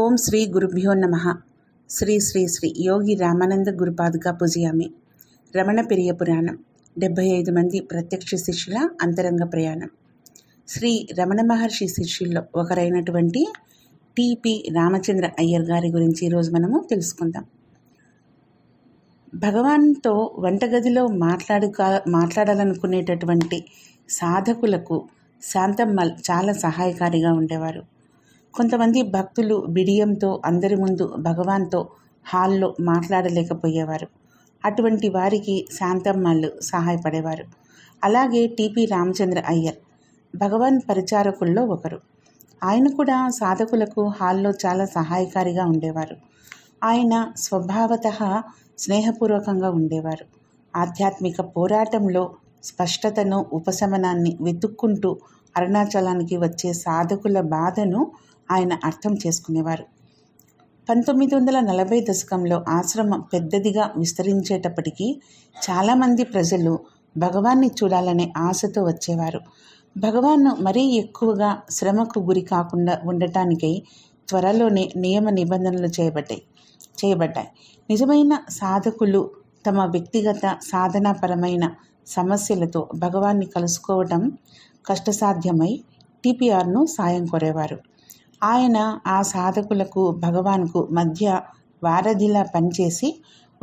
ఓం శ్రీ గురుభ్యో నమ. శ్రీ శ్రీ శ్రీ యోగి రామానంద గురుపాదుగా పూజయామి. రమణ పెరియ పురాణం. డెబ్భై ఐదు మంది ప్రత్యక్ష శిష్యుల అంతరంగ ప్రయాణం. శ్రీ రమణ మహర్షి శిష్యుల్లో ఒకరైనటువంటి టిపి రామచంద్ర అయ్యర్ గారి గురించి ఈరోజు మనము తెలుసుకుందాం. భగవాన్తో వంటగదిలో మాట్లాడు మాట్లాడాలనుకునేటటువంటి సాధకులకు శాంతమ్మల్ చాలా సహాయకారిగా ఉండేవారు. కొంతమంది భక్తులు బిడియంతో అందరి ముందు భగవాన్తో హాల్లో మాట్లాడలేకపోయేవారు. అటువంటి వారికి శాంతమ్మళ్ళు సహాయపడేవారు. అలాగే టిపి రామచంద్ర అయ్యర్ భగవాన్ పరిచారకుల్లో ఒకరు. ఆయన కూడా సాధకులకు హాల్లో చాలా సహాయకారిగా ఉండేవారు. ఆయన స్వభావత స్నేహపూర్వకంగా ఉండేవారు. ఆధ్యాత్మిక పోరాటంలో స్పష్టతను ఉపశమనాన్ని వెతుక్కుంటూ అరుణాచలానికి వచ్చే సాధకుల బాధను ఆయన అర్థం చేసుకునేవారు. పంతొమ్మిది వందల నలభై దశకంలో ఆశ్రమం పెద్దదిగా విస్తరించేటప్పటికీ చాలామంది ప్రజలు భగవాన్ని చూడాలనే ఆశతో వచ్చేవారు. భగవాన్ను మరీ ఎక్కువగా శ్రమకు గురి కాకుండా ఉండటానికై త్వరలోనే నియమ నిబంధనలు చేయబడ్డాయి చేయబడ్డాయి నిజమైన సాధకులు తమ వ్యక్తిగత సాధనాపరమైన సమస్యలతో భగవాన్ని కలుసుకోవటం కష్టసాధ్యమై టీపీఆర్ను సాయం కోరేవారు. ఆయన ఆ సాధకులకు భగవాన్కు మధ్య వారధిలా పనిచేసి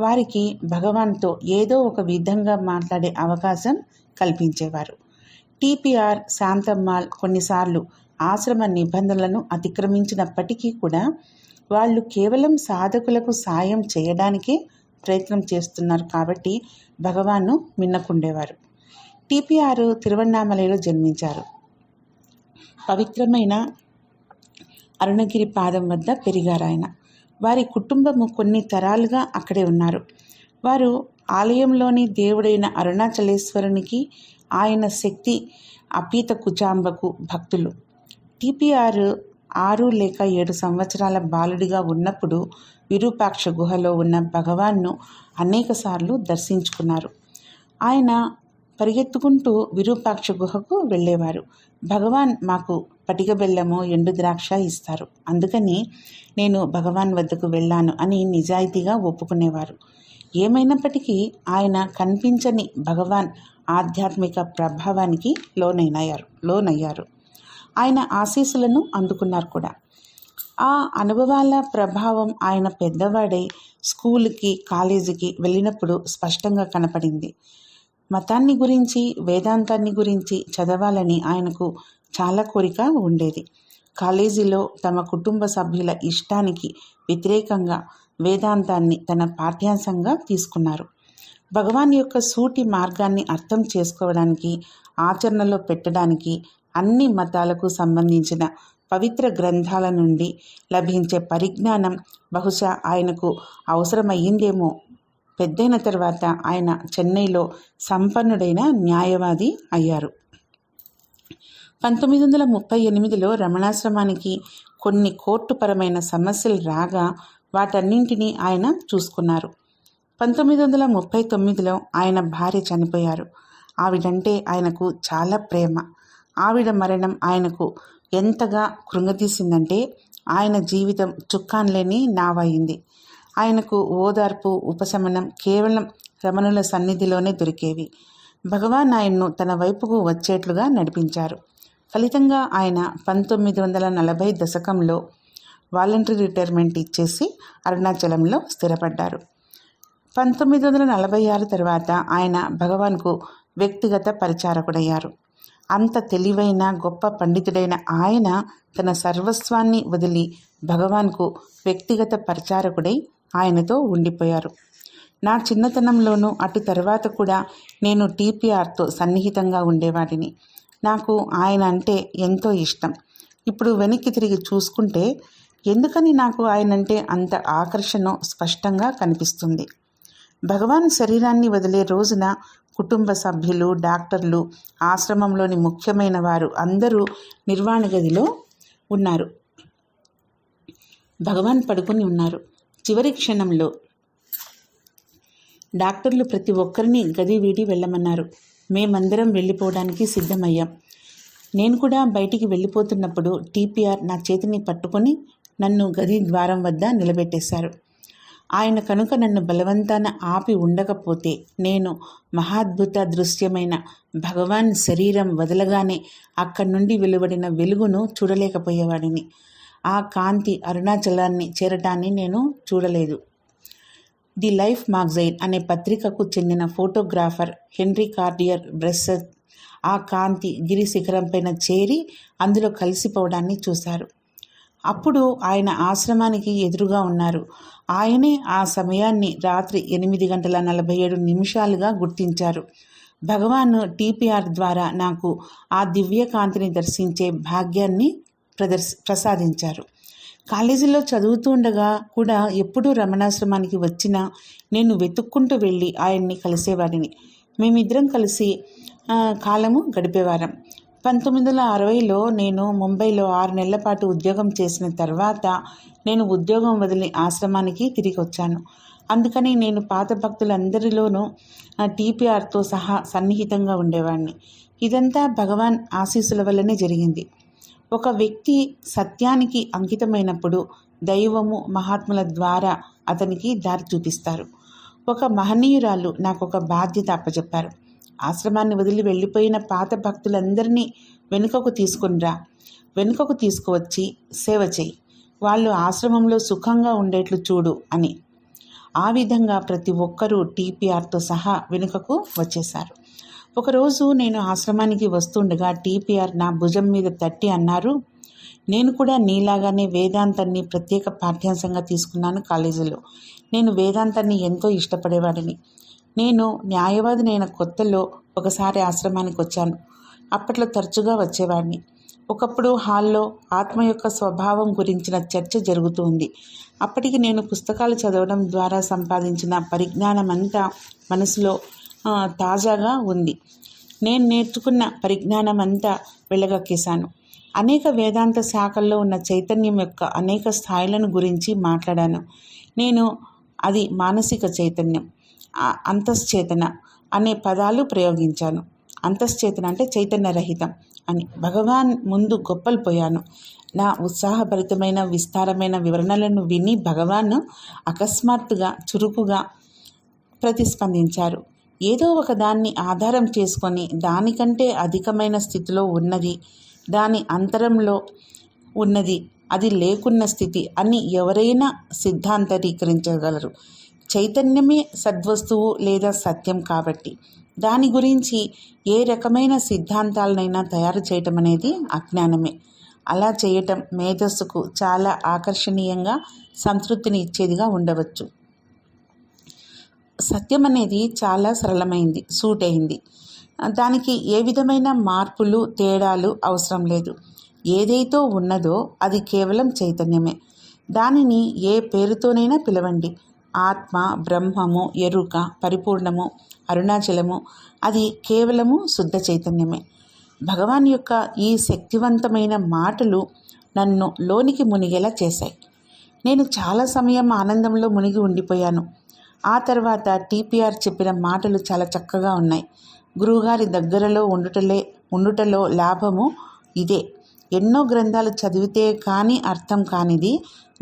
వారికి భగవాన్తో ఏదో ఒక విధంగా మాట్లాడే అవకాశం కల్పించేవారు. టిపిఆర్ శాంతమ్మాల్ కొన్నిసార్లు ఆశ్రమ నిబంధనలను అతిక్రమించినప్పటికీ కూడా వాళ్ళు కేవలం సాధకులకు సాయం చేయడానికే ప్రయత్నం చేస్తున్నారు కాబట్టి భగవాన్ను మిన్నకుండేవారు. టిపిఆర్ తిరువన్నామలలో జన్మించారు. పవిత్రమైన అరుణగిరి పాదం వద్ద పెరిగారు ఆయన. వారి కుటుంబము కొన్ని తరాలుగా అక్కడే ఉన్నారు. వారు ఆలయంలోని దేవుడైన అరుణాచలేశ్వరునికి ఆయన శక్తి అపీత కుజాంబకు భక్తులు. టిపిఆర్ ఆరు లేక ఏడు సంవత్సరాల బాలుడిగా ఉన్నప్పుడు విరూపాక్ష గుహలో ఉన్న భగవాన్ను అనేకసార్లు దర్శించుకున్నారు. ఆయన పరిగెత్తుకుంటూ విరూపాక్ష గుహకు వెళ్ళేవారు. భగవాన్ మాకు పటిక బెల్లము ఎండు ద్రాక్ష ఇస్తారు. అందుకని నేను భగవాన్ వద్దకు వెళ్ళాను అని నిజాయితీగా ఒప్పుకునేవారు. ఏమైనప్పటికీ ఆయన కనిపించని భగవాన్ ఆధ్యాత్మిక ప్రభావానికి లోనైనారు లోనయ్యారు. ఆయన ఆశీస్సులను అందుకున్నారు కూడా. ఆ అనుభవాల ప్రభావం ఆయన పెద్దవాడై స్కూల్కి కాలేజీకి వెళ్ళినప్పుడు స్పష్టంగా కనపడింది. మతాన్ని గురించి వేదాంతాన్ని గురించి చదవాలని ఆయనకు చాలా కోరిక ఉండేది. కాలేజీలో తమ కుటుంబ సభ్యుల ఇష్టానికి వ్యతిరేకంగా వేదాంతాన్ని తన పాఠ్యాంశంగా తీసుకున్నారు. భగవాన్ యొక్క సూటి మార్గాన్ని అర్థం చేసుకోవడానికి ఆచరణలో పెట్టడానికి అన్ని మతాలకు సంబంధించిన పవిత్ర గ్రంథాల నుండి లభించే పరిజ్ఞానం బహుశా ఆయనకు అవసరమయ్యిందేమో. పెద్దయిన తర్వాత ఆయన చెన్నైలో సంపన్నుడైన న్యాయవాది అయ్యారు. పంతొమ్మిది వందల ముప్పై ఎనిమిదిలో రమణాశ్రమానికి కొన్ని కోర్టుపరమైన సమస్యలు రాగా వాటన్నింటినీ ఆయన చూసుకున్నారు. పంతొమ్మిది వందల ముప్పై తొమ్మిదిలో ఆయన భార్య చనిపోయారు. ఆవిడంటే ఆయనకు చాలా ప్రేమ. ఆవిడ మరణం ఆయనకు ఎంతగా కృంగతీసిందంటే ఆయన జీవితం చుక్కాన్లేని నావయింది. ఆయనకు ఓదార్పు ఉపశమనం కేవలం రమణుల సన్నిధిలోనే దొరికేవి. భగవాన్ ఆయన్ను తన వైపుకు వచ్చేట్లుగా నడిపించారు. ఫలితంగా ఆయన పంతొమ్మిది వందల నలభై దశకంలో వాలంటరీ రిటైర్మెంట్ ఇచ్చేసి అరుణాచలంలో స్థిరపడ్డారు. పంతొమ్మిది వందల నలభై ఆరు తర్వాత ఆయన భగవాన్కు వ్యక్తిగత పరిచారకుడయ్యారు. అంత తెలివైన గొప్ప పండితుడైన ఆయన తన సర్వస్వాన్ని వదిలి భగవాన్కు వ్యక్తిగత పరిచారకుడై ఆయనతో ఉండిపోయారు. నా చిన్నతనంలోనూ అటు తర్వాత కూడా నేను టీపీఆర్తో సన్నిహితంగా ఉండేవాడిని. నాకు ఆయన అంటే ఎంతో ఇష్టం. ఇప్పుడు వెనక్కి తిరిగి చూసుకుంటే ఎందుకని నాకు ఆయన అంటే అంత ఆకర్షణ స్పష్టంగా కనిపిస్తుంది? భగవాన్ శరీరాన్ని వదిలే రోజున కుటుంబ సభ్యులు డాక్టర్లు ఆశ్రమంలోని ముఖ్యమైన వారు అందరూ నిర్వాణ గదిలో ఉన్నారు. భగవాన్ పడుకుని ఉన్నారు. చివరి క్షణంలో డాక్టర్లు ప్రతి ఒక్కరిని గది వీడి వెళ్ళమన్నారు. మేమందరం వెళ్ళిపోవడానికి సిద్ధమయ్యాం. నేను కూడా బయటికి వెళ్ళిపోతున్నప్పుడు టీపీఆర్ నా చేతిని పట్టుకొని నన్ను గది ద్వారం వద్ద నిలబెట్టేశారు. ఆయన కనుక నన్ను బలవంతాన ఆపి ఉండకపోతే నేను మహాద్భుత దృశ్యమైన భగవాన్ శరీరం వదలగానే అక్కడి నుండి వెలువడిన వెలుగును చూడలేకపోయేవాడిని. ఆ కాంతి అరుణాచలాన్ని చేరటాన్ని నేను చూడలేదు. ది లైఫ్ మాగ్జైన్ అనే పత్రికకు చెందిన ఫోటోగ్రాఫర్ హెన్రీ కార్డియర్ బ్రెస్సర్ ఆ కాంతి గిరి శిఖరంపైన చేరి అందులో కలిసిపోవడాన్ని చూశారు. అప్పుడు ఆయన ఆశ్రమానికి ఎదురుగా ఉన్నారు. ఆయనే ఆ సమయాన్ని రాత్రి ఎనిమిది గంటల నలభై ఏడు నిమిషాలుగా గుర్తించారు. భగవాన్ టీపీఆర్ ద్వారా నాకు ఆ దివ్య కాంతిని దర్శించే భాగ్యాన్ని ప్రదర్శ ప్రసాదించారు. కాలేజీలో చదువుతూ ఉండగా కూడా ఎప్పుడూ రమణాశ్రమానికి వచ్చినా నేను వెతుక్కుంటూ వెళ్ళి ఆయన్ని కలిసేవాడిని. మేమిద్దరం కలిసి కాలము గడిపేవారం. పంతొమ్మిది వందల అరవైలో నేను ముంబైలో ఆరు నెలల పాటు ఉద్యోగం చేసిన తర్వాత నేను ఉద్యోగం వదిలి ఆశ్రమానికి తిరిగి వచ్చాను. అందుకని నేను పాత భక్తులందరిలోనూ టీపీఆర్తో సహా సన్నిహితంగా ఉండేవాడిని. ఇదంతా భగవాన్ ఆశీస్సుల వల్లనే జరిగింది. ఒక వ్యక్తి సత్యానికి అంకితమైనప్పుడు దైవము మహాత్ముల ద్వారా అతనికి దారి చూపిస్తారు. ఒక మహనీయురాలు నాకు ఒక బాధ్యత అప్పచెప్పారు ఆశ్రమాన్ని వదిలి వెళ్ళిపోయిన పాత భక్తులందరినీ వెనుకకు తీసుకునిరా వెనుకకు తీసుకువచ్చి సేవ చేయి. వాళ్ళు ఆశ్రమంలో సుఖంగా ఉండేట్లు చూడు అని. ఆ విధంగా ప్రతి ఒక్కరూ టీపీఆర్తో సహా వెనుకకు వచ్చేశారు. ఒకరోజు నేను ఆశ్రమానికి వస్తుండగా టీపీఆర్ నా భుజం మీద తట్టి అన్నారు నేను కూడా నీలాగానే వేదాంతాన్ని ప్రత్యేక పాఠ్యాంశంగా తీసుకున్నాను కాలేజీలో. నేను వేదాంతాన్ని ఎంతో ఇష్టపడేవాడిని. నేను న్యాయవాదినైన కొత్తలో ఒకసారి ఆశ్రమానికి వచ్చాను. అప్పట్లో తరచుగా వచ్చేవాడిని. ఒకప్పుడు హాల్లో ఆత్మ యొక్క స్వభావం గురించిన చర్చ జరుగుతూ ఉంది. అప్పటికి నేను పుస్తకాలు చదవడం ద్వారా సంపాదించిన పరిజ్ఞానం అంతా మనసులో తాజాగా ఉంది. నేను నేర్చుకున్న పరిజ్ఞానం అంతా వెళ్ళగక్కేశాను అనేక వేదాంత శాఖల్లో ఉన్న చైతన్యం యొక్క అనేక స్థాయిలను గురించి మాట్లాడాను. నేను అది మానసిక చైతన్యం అంతశ్చేతన అనే పదాలు ప్రయోగించాను. అంతశ్చేతన అంటే చైతన్య రహితం అని. భగవాన్ ముందు గొప్పలు పోయాను. నా ఉత్సాహభరితమైన విస్తారమైన వివరణలను విని భగవాన్ అకస్మాత్తుగా చురుకుగా ప్రతిస్పందించారు. ఏదో ఒక దాన్ని ఆధారం చేసుకొని దానికంటే అధికమైన స్థితిలో ఉన్నది. దాని అంతరంలో ఉన్నది. అది లేకున్న స్థితి అని ఎవరైనా సిద్ధాంతరీకరించగలరు చైతన్యమే సద్వస్తువు లేదా సత్యం కాబట్టి. దాని గురించి ఏ రకమైన సిద్ధాంతాలనైనా తయారు చేయటం అనేది అజ్ఞానమే. అలా చేయటం మేధస్సుకు చాలా ఆకర్షణీయంగా సంతృప్తిని ఇచ్చేదిగా ఉండవచ్చు. సత్యం అనేది చాలా సరళమైంది సూట్ అయింది దానికి ఏ విధమైన మార్పులు తేడాలు అవసరం లేదు. ఏదైతే ఉన్నదో అది కేవలం చైతన్యమే. దానిని ఏ పేరుతోనైనా పిలవండి. ఆత్మ బ్రహ్మము ఎరుక పరిపూర్ణము అరుణాచలము అది కేవలము శుద్ధ చైతన్యమే. భగవాన్ యొక్క ఈ శక్తివంతమైన మాటలు నన్ను లోనికి మునిగేలా చేశాయి. నేను చాలా సమయం ఆనందంలో మునిగి ఉండిపోయాను. ఆ తర్వాత టీపీఆర్ చెప్పిన మాటలు చాలా చక్కగా ఉన్నాయి. గురువుగారి దగ్గరలో ఉండుటలే ఉండుటలో లాభము ఇదే. ఎన్నో గ్రంథాలు చదివితే కానీ అర్థం కానిది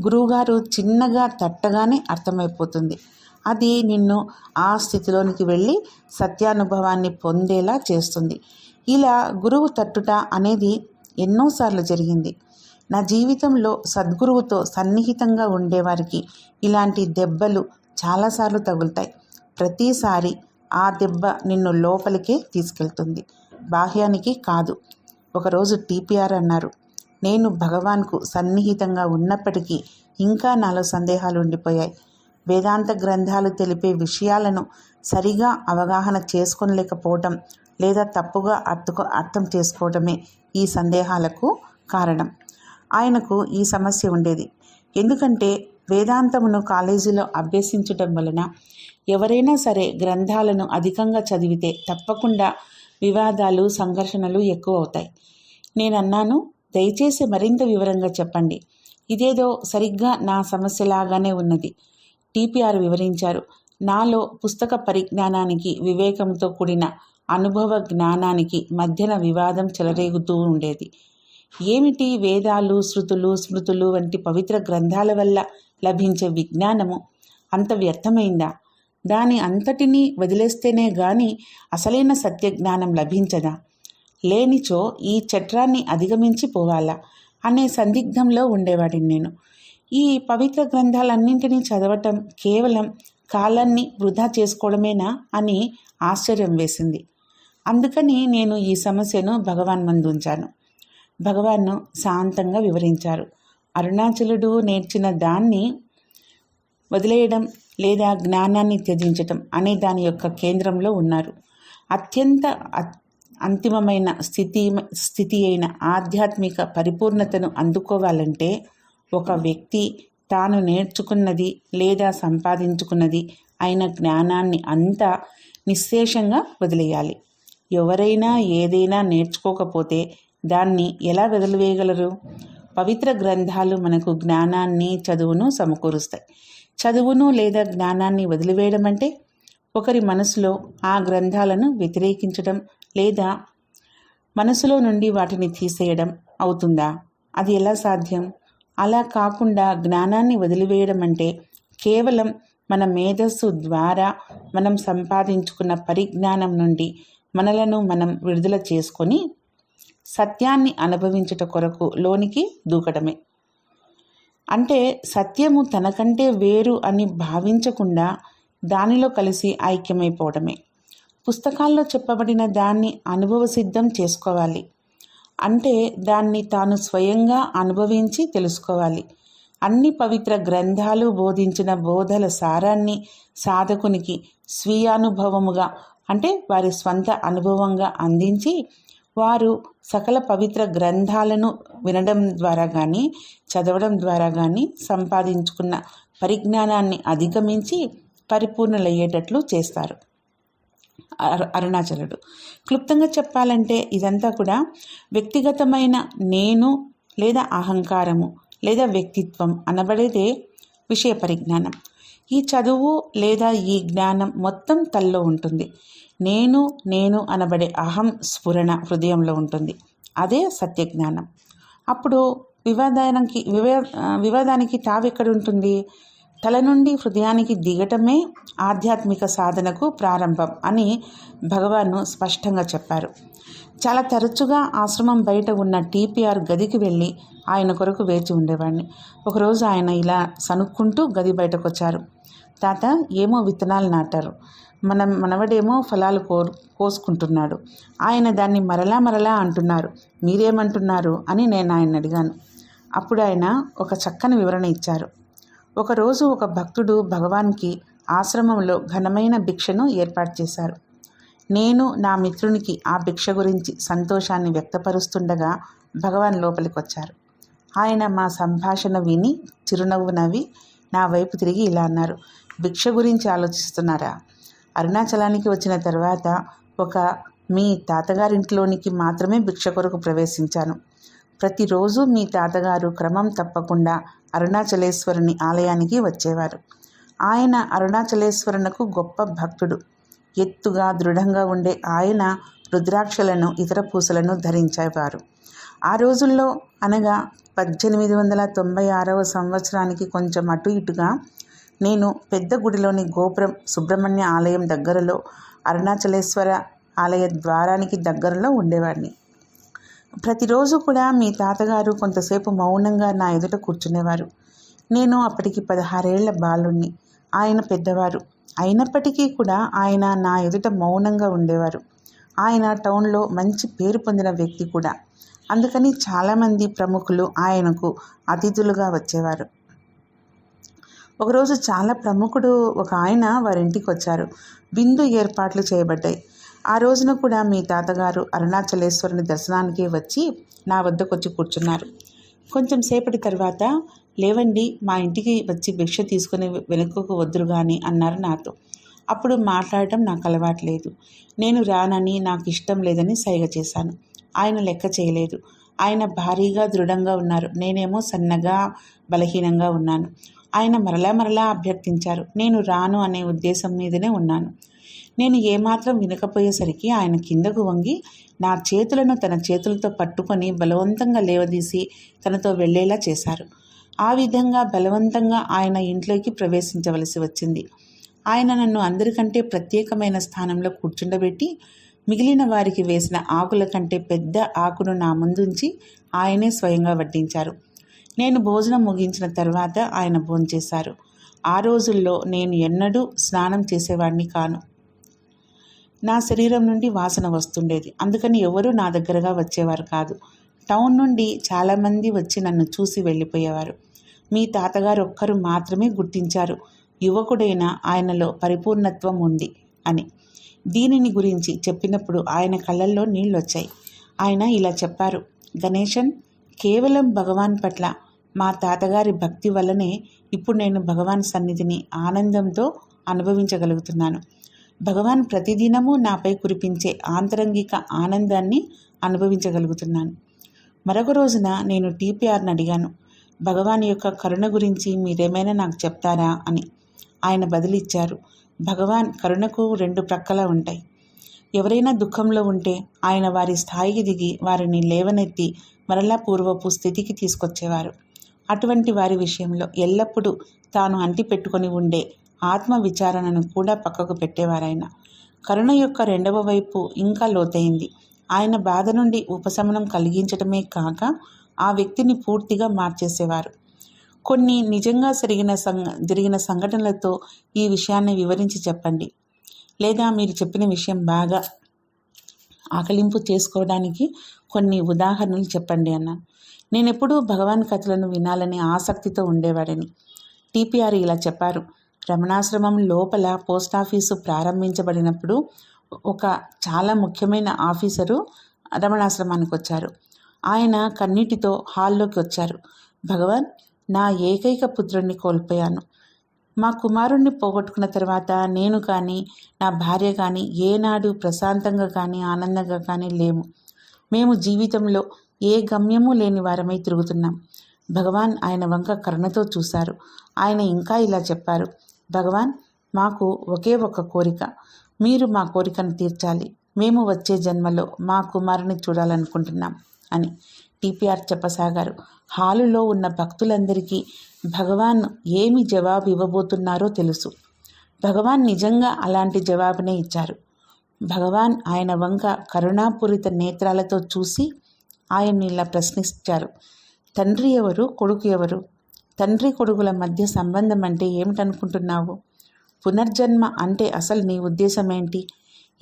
గురువుగారు చిన్నగా తట్టగానే అర్థమైపోతుంది. అది నిన్ను ఆ స్థితిలోనికి వెళ్ళి సత్యానుభవాన్ని పొందేలా చేస్తుంది. ఇలా గురువు తట్టుట అనేది ఎన్నోసార్లు జరిగింది. నా జీవితంలో సద్గురువుతో సన్నిహితంగా ఉండేవారికి ఇలాంటి దెబ్బలు చాలాసార్లు తగులుతాయి. ప్రతిసారి ఆ దెబ్బ నిన్ను లోపలికే తీసుకెళ్తుంది. బాహ్యానికి కాదు. ఒకరోజు టీపీఆర్ అన్నారు నేను భగవాన్కు సన్నిహితంగా ఉన్నప్పటికీ ఇంకా నాలో సందేహాలు ఉండిపోయాయి. వేదాంత గ్రంథాలు తెలిపే విషయాలను సరిగా అవగాహన చేసుకోలేకపోవటం లేదా తప్పుగా అర్థకు అర్థం చేసుకోవటమే ఈ సందేహాలకు కారణం. ఆయనకు ఈ సమస్య ఉండేది. ఎందుకంటే వేదాంతమును కాలేజీలో అభ్యసించటం వలన ఎవరైనా సరే గ్రంథాలను అధికంగా చదివితే తప్పకుండా వివాదాలు సంఘర్షణలు ఎక్కువ అవుతాయి నేను అన్నాను దయచేసి మరింత వివరంగా చెప్పండి. ఇదేదో సరిగ్గా నా సమస్యలాగానే ఉన్నది. టీపీఆర్ వివరించారు. నాలో పుస్తక పరిజ్ఞానానికి వివేకంతో కూడిన అనుభవ జ్ఞానానికి మధ్యన వివాదం చెలరేగుతూ ఉండేది. ఏమిటి వేదాలు శృతులు స్మృతులు వంటి పవిత్ర గ్రంథాల వల్ల లభించే విజ్ఞానము అంత వ్యర్థమైందా? దాని అంతటినీ వదిలేస్తేనే గాని అసలైన సత్యజ్ఞానం లభించదా? లేనిచో ఈ చట్రాన్ని అధిగమించి పోవాలా? అనే సందిగ్ధంలో ఉండేవాడిని నేను. ఈ పవిత్ర గ్రంథాలన్నింటినీ చదవటం కేవలం కాలాన్ని వృధా చేసుకోవడమేనా అని ఆశ్చర్యం వేసింది. అందుకని నేను ఈ సమస్యను భగవాన్ ముందు ఉంచాను భగవాన్ను శాంతంగా వివరించారు. అరుణాచలుడు నేర్చిన దాన్ని వదిలేయడం లేదా జ్ఞానాన్ని త్యజించటం అనే దాని యొక్క కేంద్రంలో ఉన్నారు. అత్యంత అంతిమమైన స్థితి స్థితి అయిన ఆధ్యాత్మిక పరిపూర్ణతను అందుకోవాలంటే ఒక వ్యక్తి తాను నేర్చుకున్నది లేదా సంపాదించుకున్నది అయిన జ్ఞానాన్ని అంతా నిశ్శేషంగా వదిలేయాలి. ఎవరైనా ఏదైనా నేర్చుకోకపోతే దాన్ని ఎలా వదిలివేయగలరు? పవిత్ర గ్రంథాలు మనకు జ్ఞానాన్ని చదువును సమకూరుస్తాయి. చదువును లేదా జ్ఞానాన్ని వదిలివేయడం అంటే ఒకరి మనసులో ఆ గ్రంథాలను వ్యతిరేకించడం లేదా మనసులో నుండి వాటిని తీసేయడం అవుతుందా? అది ఎలా సాధ్యం? అలా కాకుండా జ్ఞానాన్ని వదిలివేయడం అంటే కేవలం మన మేధస్సు ద్వారా మనం సంపాదించుకున్న పరిజ్ఞానం నుండి మనలను మనం విడుదల చేసుకొని సత్యాన్ని అనుభవించుట కొరకు లోనికి దూకడమే అంటే సత్యము తనకంటే వేరు అని భావించకుండా దానిలో కలిసి ఐక్యమైపోవడమే పుస్తకాల్లో చెప్పబడిన దాన్ని అనుభవ సిద్ధం చేసుకోవాలి. అంటే దాన్ని తాను స్వయంగా అనుభవించి తెలుసుకోవాలి. అన్ని పవిత్ర గ్రంథాలు బోధించిన బోధల సారాన్ని సాధకునికి స్వీయానుభవముగా అంటే వారి స్వంత అనుభవంగా అందించి వారు సకల పవిత్ర గ్రంథాలను వినడం ద్వారా కానీ చదవడం ద్వారా కానీ సంపాదించుకున్న పరిజ్ఞానాన్ని అధిగమించి పరిపూర్ణులయ్యేటట్లు చేస్తారు. అరు- అరుణాచలుడు. క్లుప్తంగా చెప్పాలంటే ఇదంతా కూడా వ్యక్తిగతమైన నేను లేదా అహంకారము లేదా వ్యక్తిత్వం అనబడేదే విషయ పరిజ్ఞానం. ఈ చదువు లేదా ఈ జ్ఞానం మొత్తం తల్లో ఉంటుంది. నేను నేను అనబడే అహం స్ఫురణ హృదయంలో ఉంటుంది. అదే సత్యజ్ఞానం. అప్పుడు వివాదానికి వివా వివాదానికి వివాదానికి తావెక్కడుంటుంది తల నుండి హృదయానికి దిగటమే ఆధ్యాత్మిక సాధనకు ప్రారంభం అని భగవాను స్పష్టంగా చెప్పారు. చాలా తరచుగా ఆశ్రమం బయట ఉన్న టీపీఆర్ గదికి వెళ్ళి ఆయన కొరకు వేచి ఉండేవాడిని. ఒకరోజు ఆయన ఇలా సనుక్కుంటూ గది బయటకు వచ్చారు తాత ఏమో విత్తనాలు నాటారు. మన మనవడేమో ఫలాలు కో కోసుకుంటున్నాడు. ఆయన దాన్ని మరలా మరలా అంటున్నారు. మీరేమంటున్నారు? అని నేను ఆయన అడిగాను. అప్పుడు ఆయన ఒక చక్కని వివరణ ఇచ్చారు. ఒకరోజు ఒక భక్తుడు భగవాన్కి ఆశ్రమంలో ఘనమైన భిక్షను ఏర్పాటు చేశారు. నేను నా మిత్రునికి ఆ భిక్ష గురించి సంతోషాన్ని వ్యక్తపరుస్తుండగా భగవాన్ లోపలికి వచ్చారు ఆయన మా సంభాషణ విని చిరునవ్వు నవ్వి నా వైపు తిరిగి ఇలా అన్నారు భిక్ష గురించి ఆలోచిస్తున్నారా? అరుణాచలానికి వచ్చిన తర్వాత ఒక మీ తాతగారింట్లోనికి మాత్రమే భిక్ష కొరకు ప్రవేశించాను. ప్రతిరోజు మీ తాతగారు క్రమం తప్పకుండా అరుణాచలేశ్వరుని ఆలయానికి వచ్చేవారు. ఆయన అరుణాచలేశ్వరునకు గొప్ప భక్తుడు. ఎత్తుగా దృఢంగా ఉండే ఆయన రుద్రాక్షలను ఇతర పూసలను ధరించేవారు. ఆ రోజుల్లో అనగా పద్దెనిమిది వందల తొంభై ఆరవ సంవత్సరానికి కొంచెం అటు ఇటుగా నేను పెద్ద గుడిలోని గోపురం సుబ్రహ్మణ్య ఆలయం దగ్గరలో అరుణాచలేశ్వర ఆలయ ద్వారానికి దగ్గరలో ఉండేవాడిని. ప్రతిరోజు కూడా మీ తాతగారు కొంతసేపు మౌనంగా నా ఎదుట కూర్చునేవారు. నేను అప్పటికి పదహారేళ్ళ బాలుణ్ణి. ఆయన పెద్దవారు. అయినప్పటికీ కూడా ఆయన నా ఎదుట మౌనంగా ఉండేవారు. ఆయన టౌన్లో మంచి పేరు పొందిన వ్యక్తి కూడా. అందుకని చాలామంది ప్రముఖులు ఆయనకు అతిథులుగా వచ్చేవారు. ఒకరోజు చాలా ప్రముఖుడు ఒక ఆయన వారింటికి వచ్చారు. విందు ఏర్పాట్లు చేయబడ్డాయి. ఆ రోజున కూడా మీ తాతగారు అరుణాచలేశ్వరుని దర్శనానికి వచ్చి నా వద్దకు వచ్చి కూర్చున్నారు. కొంచెం సేపటి తర్వాత లేవండి మా ఇంటికి వచ్చి భిక్ష తీసుకుని వెనుకకు వద్దురు కానీ అన్నారు నాతో. అప్పుడు మాట్లాడటం నాకు అలవాట్లేదు నేను రానని నాకు ఇష్టం లేదని సైగ చేశాను. ఆయన లెక్క చేయలేదు. ఆయన భారీగా దృఢంగా ఉన్నారు. నేనేమో సన్నగా బలహీనంగా ఉన్నాను. ఆయన మరలా మరలా అభ్యర్థించారు. నేను రాను అనే ఉద్దేశం మీదనే ఉన్నాను. నేను ఏమాత్రం వినకపోయేసరికి ఆయన కిందకు వంగి నా చేతులను తన చేతులతో పట్టుకొని బలవంతంగా లేవదీసి తనతో వెళ్ళేలా చేశారు. ఆ విధంగా బలవంతంగా ఆయన ఇంట్లోకి ప్రవేశించవలసి వచ్చింది. ఆయన నన్ను అందరికంటే ప్రత్యేకమైన స్థానంలో కూర్చుండబెట్టి మిగిలిన వారికి వేసిన ఆకుల కంటే పెద్ద ఆకును నా ముందుంచి ఆయనే స్వయంగా వడ్డించారు. నేను భోజనం ముగించిన తర్వాత ఆయన భోంచేశారు. ఆ రోజుల్లో నేను ఎన్నడూ స్నానం చేసేవాడిని కాను. నా శరీరం నుండి వాసన వస్తుండేది. అందుకని ఎవరూ నా దగ్గరగా వచ్చేవారు కాదు. టౌన్ నుండి చాలామంది వచ్చి నన్ను చూసి వెళ్ళిపోయేవారు. మీ తాతగారు ఒక్కరు మాత్రమే గుర్తించారు. యువకుడైన ఆయనలో పరిపూర్ణత్వం ఉంది అని. దీనిని గురించి చెప్పినప్పుడు ఆయన కళ్ళల్లో నీళ్ళొచ్చాయి. ఆయన ఇలా చెప్పారు. గణేశన్ కేవలం భగవాన్ పట్ల మా తాతగారి భక్తి వల్లనే ఇప్పుడు నేను భగవాన్ సన్నిధిని ఆనందంతో అనుభవించగలుగుతున్నాను. భగవాన్ ప్రతిదినము నాపై కురిపించే ఆంతరంగిక ఆనందాన్ని అనుభవించగలుగుతున్నాను. మరొక రోజున నేను టీపీఆర్ని అడిగాను. భగవాన్ యొక్క కరుణ గురించి మీరేమైనా నాకు చెప్తారా అని. ఆయన బదిలిచ్చారు. భగవాన్ కరుణకు రెండు ప్రక్కల ఉంటాయి. ఎవరైనా దుఃఖంలో ఉంటే ఆయన వారి స్థాయికి దిగి వారిని లేవనెత్తి మరలా పూర్వపు స్థితికి తీసుకొచ్చేవారు. అటువంటి వారి విషయంలో ఎల్లప్పుడూ తాను అంటిపెట్టుకొని ఉండే ఆత్మ విచారణను కూడా పక్కకు పెట్టేవారాయన కరుణ యొక్క రెండవ వైపు ఇంకా లోతైంది. ఆయన బాధ నుండి ఉపశమనం కలిగించడమే కాక ఆ వ్యక్తిని పూర్తిగా మార్చేసేవారు. కొన్ని నిజంగా జరిగిన సంఘ జరిగిన సంఘటనలతో ఈ విషయాన్ని వివరించి చెప్పండి. లేదా మీరు చెప్పిన విషయం బాగా ఆకలింపు చేసుకోవడానికి కొన్ని ఉదాహరణలు చెప్పండి అన్నాను నేను ఎప్పుడూ భగవాన్ కథలను వినాలని ఆసక్తితో ఉండేవాడని. టీపీఆర్ ఇలా చెప్పారు. రమణాశ్రమం లోపల పోస్ట్ ఆఫీసు ప్రారంభించబడినప్పుడు ఒక చాలా ముఖ్యమైన ఆఫీసరు రమణాశ్రమానికి వచ్చారు. ఆయన కన్నీటితో హాల్లోకి వచ్చారు. భగవాన్ నా ఏకైక పుత్రుణ్ణి కోల్పోయాను. మా కుమారుణ్ణి పోగొట్టుకున్న తర్వాత నేను కానీ నా భార్య కానీ ఏనాడు ప్రశాంతంగా కానీ ఆనందంగా కానీ లేము. మేము జీవితంలో ఏ గమ్యము లేని వారమై తిరుగుతున్నాం. భగవాన్ ఆయన వంక కరుణతో చూశారు. ఆయన ఇంకా ఇలా చెప్పారు. భగవాన్ మాకు ఒకే ఒక కోరిక. మీరు మా కోరికను తీర్చాలి. మేము వచ్చే జన్మలో మా కుమారుని చూడాలనుకుంటున్నాం అని టీపీఆర్ చెప్పసాగారు. హాలులో ఉన్న భక్తులందరికీ భగవాన్ ఏమి జవాబు ఇవ్వబోతున్నారో తెలుసు. భగవాన్ నిజంగా అలాంటి జవాబునే ఇచ్చారు. భగవాన్ ఆయన వంక కరుణాపూరిత నేత్రాలతో చూసి ఆయన్ని ఇలా ప్రశ్నించారు. తండ్రి ఎవరు కొడుకు ఎవరు? తండ్రి కొడుకుల మధ్య సంబంధం అంటే ఏమిటనుకుంటున్నావు? పునర్జన్మ అంటే అసలు నీ ఉద్దేశం ఏంటి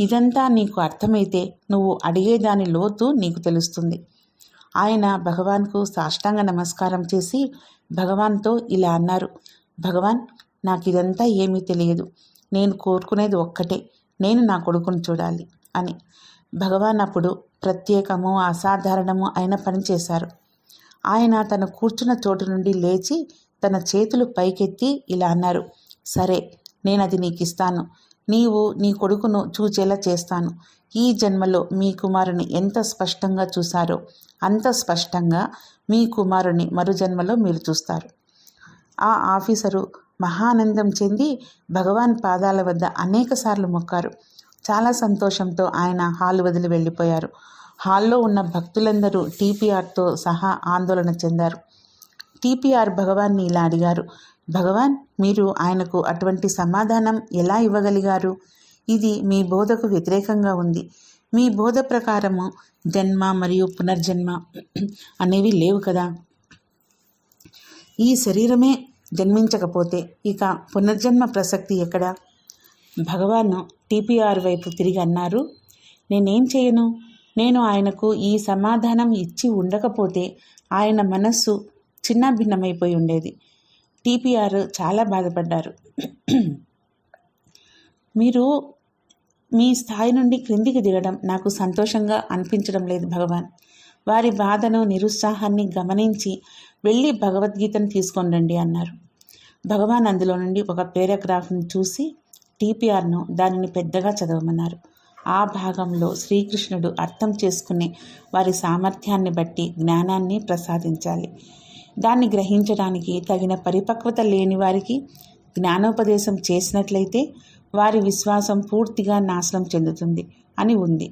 ఇదంతా నీకు అర్థమైతే నువ్వు అడిగేదాని లోతు నీకు తెలుస్తుంది. ఆయన భగవాన్కు సాష్టాంగ నమస్కారం చేసి భగవాన్తో ఇలా అన్నారు. భగవాన్ నాకు ఇదంతా ఏమీ తెలియదు. నేను కోరుకునేది ఒక్కటే. నేను నా కొడుకును చూడాలి అని. భగవాన్ అప్పుడు ప్రత్యేకము అసాధారణము అయిన పని చేశారు. ఆయన తన కూర్చున్న చోటు నుండి లేచి తన చేతులు పైకెత్తి ఇలా అన్నారు సరే నేను అది నీకు ఇస్తాను నీవు నీ కొడుకును చూచేలా చేస్తాను. ఈ జన్మలో మీ కుమారుని ఎంత స్పష్టంగా చూశారో అంత స్పష్టంగా మీ కుమారుని మరు జన్మలో మీరు చూస్తారు. ఆ ఆఫీసరు మహానందం చెంది భగవాన్ పాదాల వద్ద అనేకసార్లు మొక్కారు. చాలా సంతోషంతో ఆయన హాలు వదిలి వెళ్ళిపోయారు. హాల్లో ఉన్న భక్తులందరూ టీపీఆర్తో సహా ఆందోళన చెందారు. టీపీఆర్ భగవాన్ని ఇలా అడిగారు. భగవాన్ మీరు ఆయనకు అటువంటి సమాధానం ఎలా ఇవ్వగలిగారు? ఇది మీ బోధకు వ్యతిరేకంగా ఉంది. మీ బోధ ప్రకారము జన్మ మరియు పునర్జన్మ అనేవి లేవు కదా. ఈ శరీరమే జన్మించకపోతే ఇక పునర్జన్మ ప్రసక్తి ఎక్కడ భగవాన్ టీపీఆర్ వైపు తిరిగి అన్నారు. నేనేం చేయను? నేను ఆయనకు ఈ సమాధానం ఇచ్చి ఉండకపోతే ఆయన మనస్సు చిన్నాభిన్నమైపోయి ఉండేది. టీపీఆర్ చాలా బాధపడ్డారు. మీరు మీ స్థాయి నుండి క్రిందికి దిగడం నాకు సంతోషంగా అనిపించడం లేదు భగవాన్. వారి బాధను నిరుత్సాహాన్ని గమనించి వెళ్ళి భగవద్గీతను తీసుకొని రండి అన్నారు. భగవాన్ అందులో నుండి ఒక పేరాగ్రాఫ్ను చూసి టీపీఆర్ను దానిని పెద్దగా చదవమన్నారు. ఆ భాగంలో శ్రీకృష్ణుడు అర్థం చేసుకునే వారి సామర్థ్యాన్ని బట్టి జ్ఞానాన్ని ప్రసాదించాలి. దాన్ని గ్రహించడానికి తగిన పరిపక్వత లేని వారికి జ్ఞానోపదేశం చేసినట్లయితే వారి విశ్వాసం పూర్తిగా నాశనం చెందుతుంది అని ఉంది.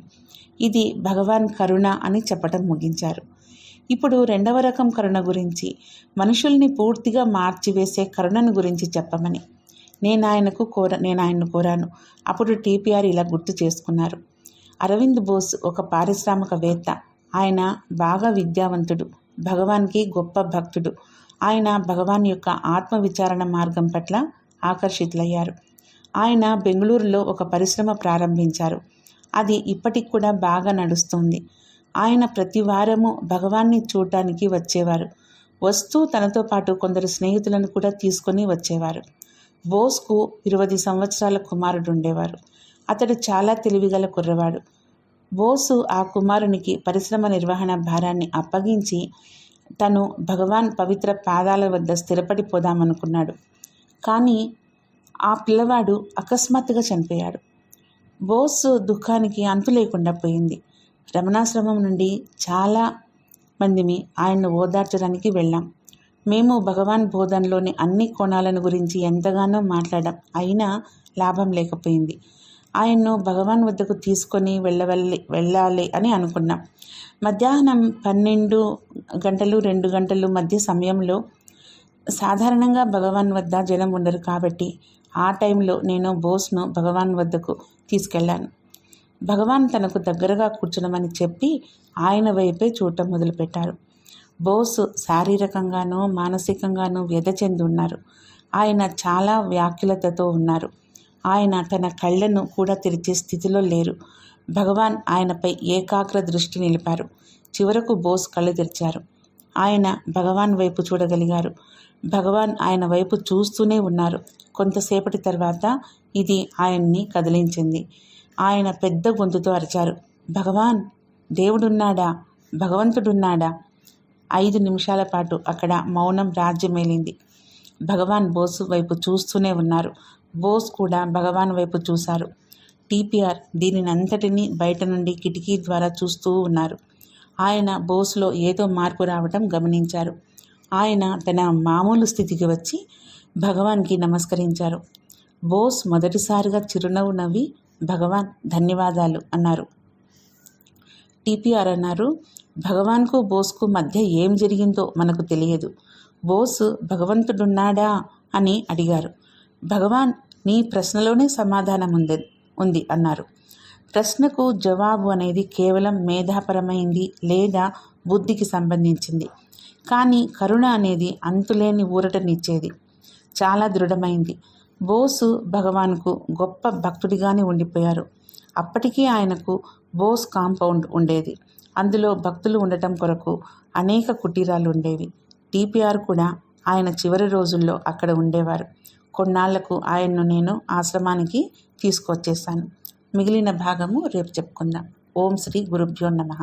ఇది భగవాన్ కరుణ అని చెప్పటం ముగించారు. ఇప్పుడు రెండవ రకం కరుణ గురించి మనుషుల్ని పూర్తిగా మార్చివేసే కరుణను గురించి చెప్పమని. నేను ఆయనకు కోర నేను ఆయన్ను కోరాను. అప్పుడు టీపీఆర్ ఇలా గుర్తు చేసుకున్నారు. అరవింద్ బోస్ ఒక పారిశ్రామికవేత్త ఆయన బాగా విద్యావంతుడు. భగవాన్కి గొప్ప భక్తుడు. ఆయన భగవాన్ యొక్క ఆత్మ విచారణ మార్గం పట్ల ఆకర్షితులయ్యారు. ఆయన బెంగళూరులో ఒక పరిశ్రమ ప్రారంభించారు. అది ఇప్పటికి కూడా బాగా నడుస్తుంది. ఆయన ప్రతి వారము భగవాన్ని చూడటానికి వచ్చేవారు. వస్తూ తనతో పాటు కొందరు స్నేహితులను కూడా తీసుకొని వచ్చేవారు. బోస్కు ఇరవై సంవత్సరాల కుమారుడు ఉండేవారు అతడు చాలా తెలివిగల కుర్రవాడు. బోసు ఆ కుమారునికి పరిశ్రమ నిర్వహణ భారాన్ని అప్పగించి తను భగవాన్ పవిత్ర పాదాల వద్ద స్థిరపడిపోదామనుకున్నాడు. కానీ ఆ పిల్లవాడు అకస్మాత్తుగా చనిపోయాడు. బోసు దుఃఖానికి అంతు లేకుండా పోయింది. రమణాశ్రమం నుండి చాలా మందిని ఆయన్ను ఓదార్చడానికి వెళ్ళాం. మేము భగవాన్ బోధనలోని అన్ని కోణాలను గురించి ఎంతగానో మాట్లాడాం. అయినా లాభం లేకపోయింది. ఆయన్ను భగవాన్ వద్దకు తీసుకొని వెళ్ళవల్లి వెళ్ళాలి అని అనుకున్నాం. మధ్యాహ్నం పన్నెండు గంటలు రెండు గంటలు మధ్య సమయంలో సాధారణంగా భగవాన్ వద్ద జనం ఉండరు కాబట్టి ఆ టైంలో నేను బోస్ను భగవాన్ వద్దకు తీసుకెళ్ళాను. భగవాన్ తనకు దగ్గరగా కూర్చునమని చెప్పి ఆయన వైపే చూడటం మొదలుపెట్టారు. బోస్ శారీరకంగానూ మానసికంగానూ వ్యధ చెంది ఉన్నారు ఆయన చాలా వ్యాకులతతో ఉన్నారు. ఆయన తన కళ్ళను కూడా తెరిచే స్థితిలో లేరు. భగవాన్ ఆయనపై ఏకాగ్ర దృష్టి నిలిపారు. చివరకు బోస్ కళ్ళు తెరిచారు. ఆయన భగవాన్ వైపు చూడగలిగారు. భగవాన్ ఆయన వైపు చూస్తూనే ఉన్నారు. కొంతసేపటి తర్వాత ఇది ఆయన్ని కదిలించింది. ఆయన పెద్ద గొంతుతో అరిచారు. భగవాన్ దేవుడున్నాడా? భగవంతుడున్నాడా? ఐదు నిమిషాల పాటు అక్కడ మౌనం రాజ్యమేలింది. భగవాన్ బోసు వైపు చూస్తూనే ఉన్నారు. బోస్ కూడా భగవాన్ వైపు చూశారు. టీపీఆర్ దీనినంతటినీ బయట నుండి కిటికీ ద్వారా చూస్తూ ఉన్నారు. ఆయన బోస్లో ఏదో మార్పు రావటం గమనించారు. ఆయన తన మామూలు స్థితికి వచ్చి భగవాన్కి నమస్కరించారు. బోస్ మొదటిసారిగా చిరునవ్వు నవ్వి భగవాన్ ధన్యవాదాలు అన్నారు. టీపీఆర్ అన్నారు భగవాన్కు బోస్కు మధ్య ఏం జరిగిందో మనకు తెలియదు. బోస్ భగవంతుడున్నాడా? అని అడిగారు. భగవాన్ నీ ప్రశ్నలోనే సమాధానం ఉంది ఉంది అన్నారు. ప్రశ్నకు జవాబు అనేది కేవలం మేధాపరమైంది లేదా బుద్ధికి సంబంధించింది. కానీ కరుణ అనేది అంతులేని ఊరటనిచ్చేది. చాలా దృఢమైంది. బోసు భగవాన్కు గొప్ప భక్తుడిగానే ఉండిపోయారు. అప్పటికీ ఆయనకు బోస్ కాంపౌండ్ ఉండేది. అందులో భక్తులు ఉండటం కొరకు అనేక కుటీరాలు ఉండేవి టీపీఆర్ కూడా ఆయన చివరి రోజుల్లో అక్కడ ఉండేవారు. కొన్నాళ్ళకు ఆయన్ను నేను ఆశ్రమానికి తీసుకొచ్చేసాను మిగిలిన భాగము రేపు చెప్పుకుందాం. ఓం శ్రీ గురుభ్యో నమః.